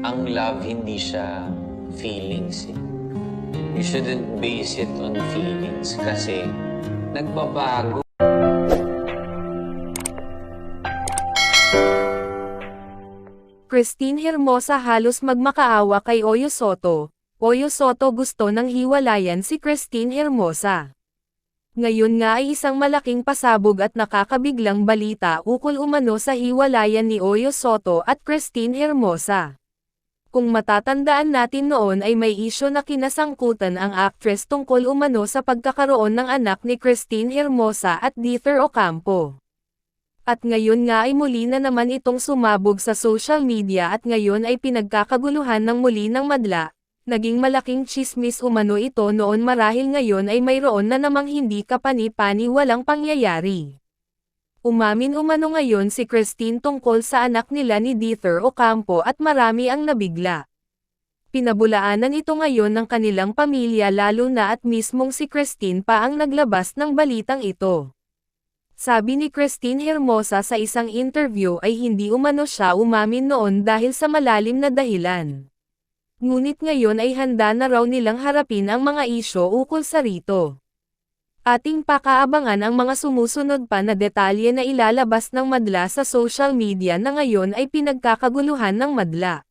ang love hindi siya feelings eh. You shouldn't base it on feelings kasi nagbabago. Christine Hermosa halos magmakaawa kay Oyo Soto. Oyo Soto gusto ng hiwalayan si Christine Hermosa. Ngayon nga ay isang malaking pasabog at nakakabiglang balita ukol umano sa hiwalayan ni Oyo Soto at Christine Hermosa. Kung matatandaan natin noon ay may isyo na kinasangkutan ang actress tungkol umano sa pagkakaroon ng anak ni Christine Hermosa at Dieter Ocampo. At ngayon nga ay muli na naman itong sumabog sa social media at ngayon ay pinagkakaguluhan ng muli ng madla. Naging malaking chismis umano ito noon marahil ngayon ay mayroon na namang hindi kapani-pani walang pangyayari. Umamin umano ngayon si Christine tungkol sa anak nila ni Dieter Ocampo at marami ang nabigla. Pinabulaanan ito ngayon ng kanilang pamilya lalo na at mismong si Christine pa ang naglabas ng balitang ito. Sabi ni Christine Hermosa sa isang interview ay hindi umano siya umamin noon dahil sa malalim na dahilan. Ngunit ngayon ay handa na raw nilang harapin ang mga isyo ukol sa rito. Ating pakaabangan ang mga sumusunod pa na detalye na ilalabas ng madla sa social media na ngayon ay pinagkakaguluhan ng madla.